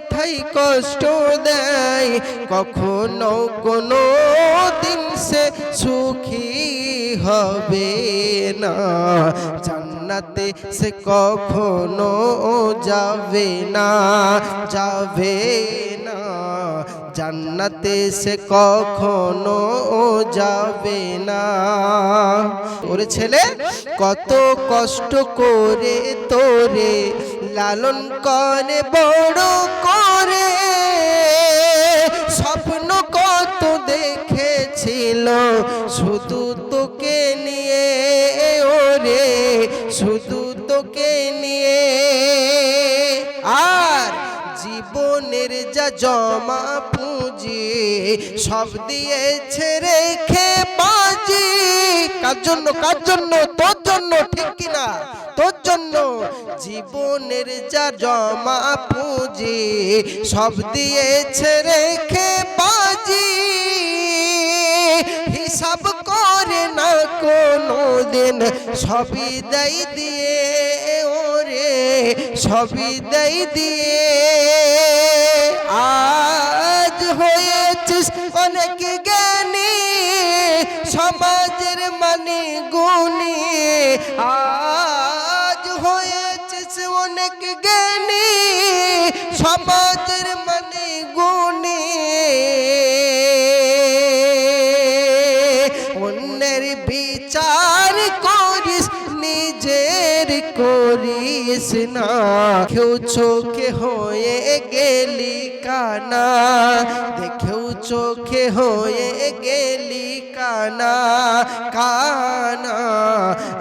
কথাই কষ্ট দেয়, কখনো কোনো দিন সে সুখী হবে না। জান্নাতে সে কখনো যাবে না যাবে না। জান্নাতে সে কখনো যাবে না। ওরে ছেলে, কত কষ্ট করে তোরে লালন করে বড় করে, স্বপ্ন কত দেখেছিল, শুধু তোকে নিয়ে, ওরে, শুধু তোকে নিয়ে। আর জীবনের যা জমা পুঁজি, সব দিয়েছে রেখে বাজি। কার জন্য কার জন্য তোর জীবনের যা জমা পুঁজি, সব দিয়েছে রেখে বাজি। হিসাব করে না কোনো দিন সবই দেই দিয়ে, ওরে, সবই দেই দিয়ে। আজ হয়েছিস অনেক জ্ঞানী, সমাজের মানে গুণী। আজ সমাজের মানে গুণী অন্যের বিচার করিস, নিজের করিস না। কেউ চোখে হয়ে গেলি কানা, দেখেও চোখে হয়ে গেলি কানা কানা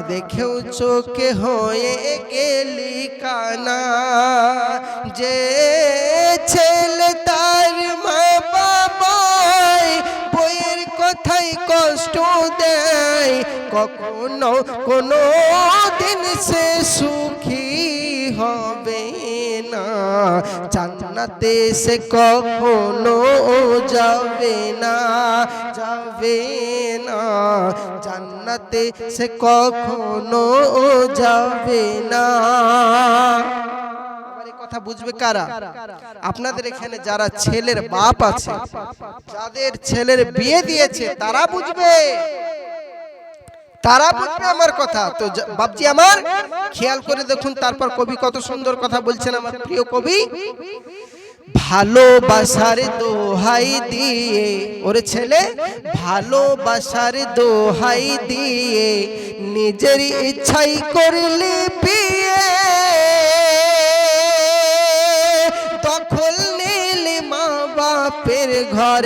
দেখেও চোখে হয়ে গেলি কানা। যে ছেলে তার মা বাবাই বইয়ের কথাই কষ্ট দেয়, কখনো কোনো দিন সে সুখী হবে। না, জান্নাতে সে কখনো যাবে না যাবে না, জান্নাতে সে কখনো যাবে না। কথা বুঝবে কারা? আপনাদের এখানে যারা ছেলের বাপ আছে, যাদের ছেলের বিয়ে দিয়েছে, তারা বুঝবে। তারা বুঝবে আমার কথা। তো বাপজি আমার, খেয়াল করে দেখুন তারপর কবি কত সুন্দর কথা বলছেন আমার প্রিয় কবি। ভালোবাসার দোহাই দিয়ে, ওরে ছেলে, ভালোবাসার দোহাই দিয়ে, নিজের ইচ্ছাই করলি বিয়ে দখল নিলি মা বাপের ঘর,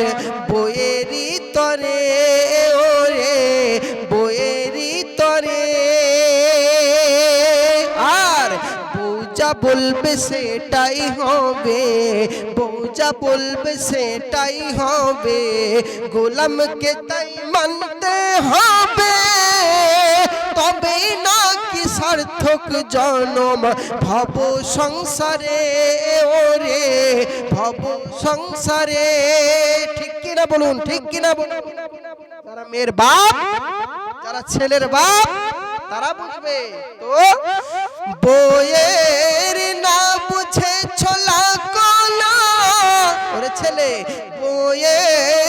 বইয়েরই তরে ওরে বলবে সেটাই হবে বউজা বলবে সেটাই হবে, গোলামকে তাই মানতে হবে। তবে না কি সার্থক জনম? ভব সংসারে, ওরে, ভব সংসারে। ঠিক কিনা বলুন, ঠিক কিনা বলুন। যারা মেয়ের বাপ, যারা ছেলের বাপ, তারা বুঝবে তো বইয়ের না বুঝে ছোলা কোলা। ওরে ছেলে বইয়ের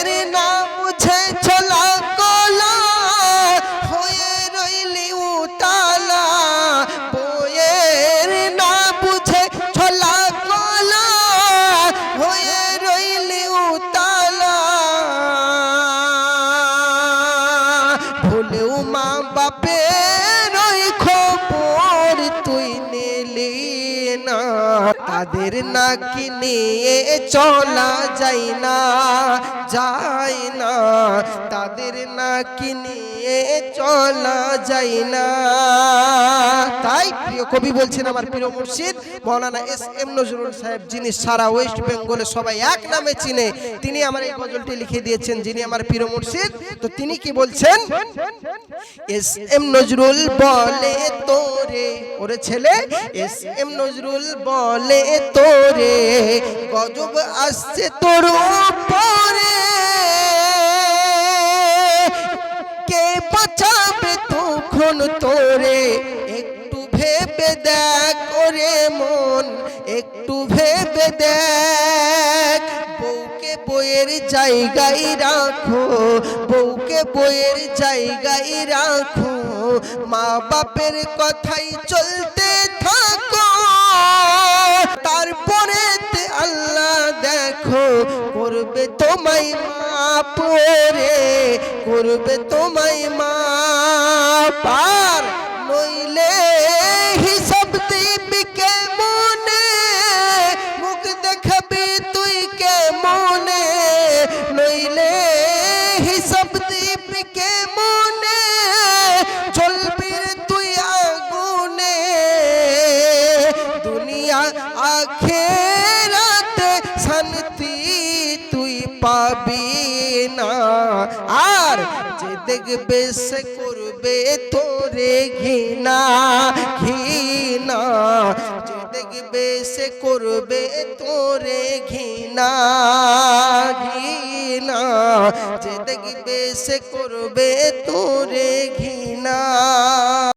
না, তাদের নাকি নিয়ে চলা যায় না যায় না। তাদের নাকি নিয়ে চলা যায় না। প্রিয় কবি বলছেন, আমার প্রিয় মুর্শিদ, মৌলানা এস এম নজরুল সাহেব, যিনি সারা ওয়েস্ট বেঙ্গলে সবাই এক নামে চিনে, তিনি আমার এই গজলটি লিখে দিয়েছেন, যিনি আমার প্রিয় মুর্শিদ। তো তিনি কি বলছেন? এস এম নজরুল বলে তোরে, ওরে ছেলে, এস এম নজরুল বলে তোরে, গজব আসছে তোর উপরে। একটু ভেবে দেখ। বউকে বইয়ের জায়গায় রাখো, বউকে বইয়ের জায়গায় রাখো। মা বাপের কথাই চলতে থাকো। তারপরে আল্লাহ দেখো, করবে তোমায় মা পরে, করবে তোমায় মা হিসাব দিবি কে মনে চলবি তুই আগুনে। দুনিয়া আখেরাতে শান্তি তুই পাবি না। আর যে দেখবে সে করবে তোরে ঘৃণা ঘৃণা। দেখবে সে করবে তোরে ঘৃণা ঘৃণা। যে দেখবে সে করবে তোরে ঘৃণা।